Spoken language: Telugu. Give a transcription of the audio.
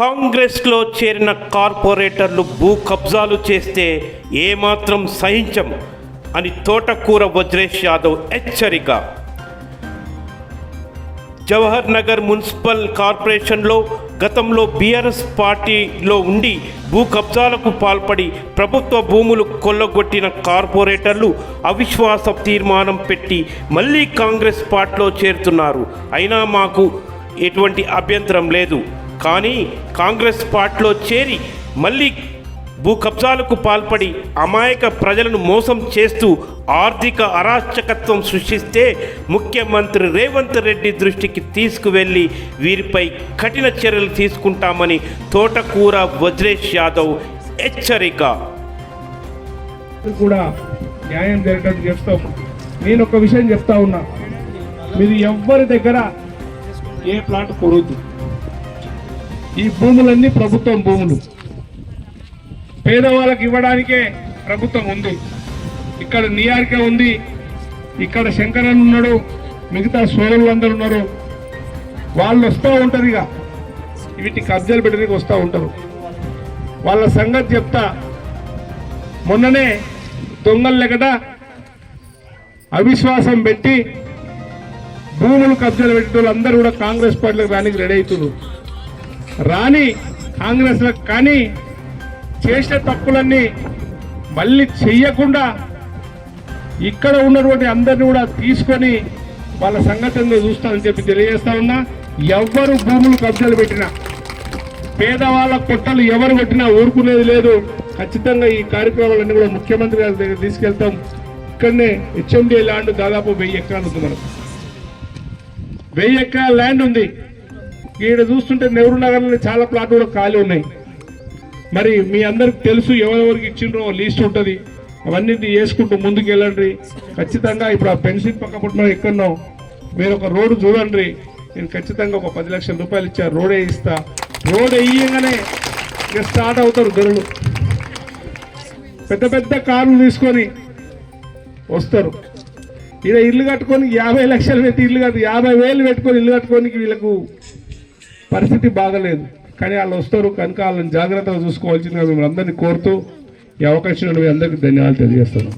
కాంగ్రెస్లో చేరిన కార్పొరేటర్లు భూ కబ్జాలు చేస్తే ఏమాత్రం సహించం అని తోటకూర వజ్రేష్ యాదవ్ హెచ్చరిక. జవహర్ నగర్ మున్సిపల్ కార్పొరేషన్లో గతంలో బీఆర్ఎస్ పార్టీలో ఉండి భూ కబ్జాలకు పాల్పడి ప్రభుత్వ భూములు కొల్లగొట్టిన కార్పొరేటర్లు అవిశ్వాస తీర్మానం పెట్టి మళ్ళీ కాంగ్రెస్ పార్టీలో చేరుతున్నారు. అయినా మాకు ఎటువంటి అభ్యంతరం లేదు. కానీ కాంగ్రెస్ పార్టీలో చేరి మళ్ళీ భూ కబ్జాలకు పాల్పడి అమాయక ప్రజలను మోసం చేస్తూ ఆర్థిక అరాచకత్వం సృష్టిస్తే ముఖ్యమంత్రి రేవంత్ రెడ్డి దృష్టికి తీసుకువెళ్ళి వీరిపై కఠిన చర్యలు తీసుకుంటామని తోటకూర వజ్రేష్ యాదవ్ హెచ్చరిక. కూడా న్యాయం జరిగేటట్టు చేస్తాం. నేను ఒక విషయం చెప్తా ఉన్నా. మీరు ఎవ్వరి దగ్గర ఏ ప్లాట్ కొనొద్దు. ఈ భూములన్నీ ప్రభుత్వం భూములు. పేదవాళ్ళకి ఇవ్వడానికే ప్రభుత్వం ఉంది. ఇక్కడ నియారిక ఉంది. ఇక్కడ శంకరన్ ఉన్నాడు. మిగతా సోదరులు అందరు ఉన్నారు. వాళ్ళు వస్తూ ఉంటారు ఇక. వీటి కబ్జాలు పెట్టడానికి వస్తూ ఉంటారు. వాళ్ళ సంగతి చెప్తా. మొన్ననే దొంగలు లెక్కట అవిశ్వాసం పెట్టి భూములు కబ్జాలు పెట్టే వాళ్ళందరూ కూడా కాంగ్రెస్ పార్టీలకు రానికి రెడీ అవుతున్నారు. రాని కాంగ్రెస్లకు కానీ చేసిన తప్పులన్నీ మళ్ళీ చెయ్యకుండా ఇక్కడ ఉన్నటువంటి అందరిని కూడా తీసుకొని వాళ్ళ సంగతి చూస్తానని చెప్పి తెలియజేస్తా ఉన్నా. ఎవ్వరు భూములు కబ్జాలు పెట్టినా పేదవాళ్ళ కొట్టలు ఎవరు పెట్టినా ఊరుకునేది లేదు. ఖచ్చితంగా ఈ కార్యక్రమాలన్నీ కూడా ముఖ్యమంత్రి గారి దగ్గర తీసుకెళ్తాం. ఇక్కడనే హెచ్ఎండి ల్యాండ్ దాదాపు వెయ్యి ఎకరాలు ఉంది మనకు. వెయ్యి ఎకరాల ల్యాండ్ ఉంది. ఈడ చూస్తుంటే నెహ్రూ నగర్లో చాలా ప్లాట్ కూడా ఖాళీ ఉన్నాయి. మరి మీ అందరికి తెలుసు ఎవరెవరికి ఇచ్చిండ్రో లీస్ట్ ఉంటుంది. అవన్నీ వేసుకుంటూ ముందుకు వెళ్ళండి ఖచ్చితంగా ఇప్పుడు ఆ పెన్షన్ పక్క పుట్టిన ఎక్కడో మీరు ఒక రోడ్డు చూడండి. నేను ఖచ్చితంగా ఒక పది లక్షల రూపాయలు ఇచ్చా రోడ్ వేయిస్తా రోడ్ వేయగానే ఇక స్టార్ట్ అవుతారు దొరలు. పెద్ద పెద్ద కార్లు తీసుకొని వస్తారు. ఇలా ఇల్లు కట్టుకొని యాభై లక్షలు పెట్టి ఇల్లు కట్టు యాభై వేలు పెట్టుకొని ఇల్లు కట్టుకోనికి వీళ్ళకు పరిస్థితి బాగలేదు. కానీ వాళ్ళు వస్తారు కనుక వాళ్ళని జాగ్రత్తగా చూసుకోవాల్సిందిగా మిమ్మల్ని అందరినీ కోరుతూ ఈ అవకాశం మీ అందరికీ ధన్యవాదాలు తెలియజేస్తాను